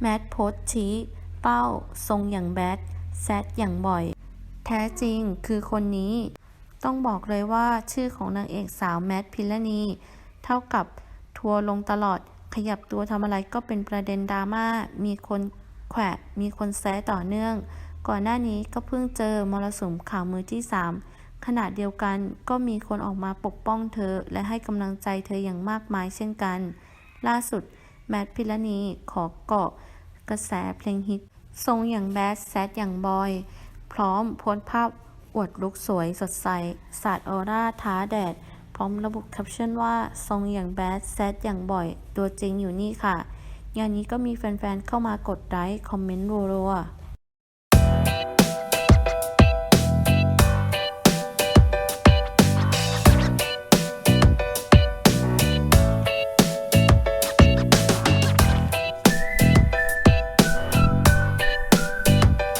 แมทโพสชี้ เป้า ทรงอย่างแบดแซดอย่างบ่อย แท้จริงคือคนนี้ ต้องบอกเลยว่าชื่อของนางเอกสาวแมทพิลนี เท่ากับทัวลงตลอดขยับตัวทำอะไรก็เป็นประเด็นดราม่า มีคนแขวะ มีคนแซะต่อเนื่อง ก่อนหน้านี้ก็เพิ่งเจอมรสุมข่าวมือที่ 3 ขณะเดียวกันก็มีคนออกมาปกป้องเธอ และให้กำลังใจเธออย่างมากมายเช่นกัน ล่าสุด แมทพิลนีขอเกาะ กระแสเพลงฮิต ทรงอย่างแบดแซดอย่างบอย พร้อมโพสภาพอวดลุกสวยสดใส สาดออร่าท้าแดด พร้อมระบุแคปชั่นว่า ทรงอย่างแบดแซดอย่างบ่อย ตัวจริงอยู่นี่ค่ะ งานนี้ก็มีแฟนๆเข้ามากดไลค์คอมเมนต์รัวๆ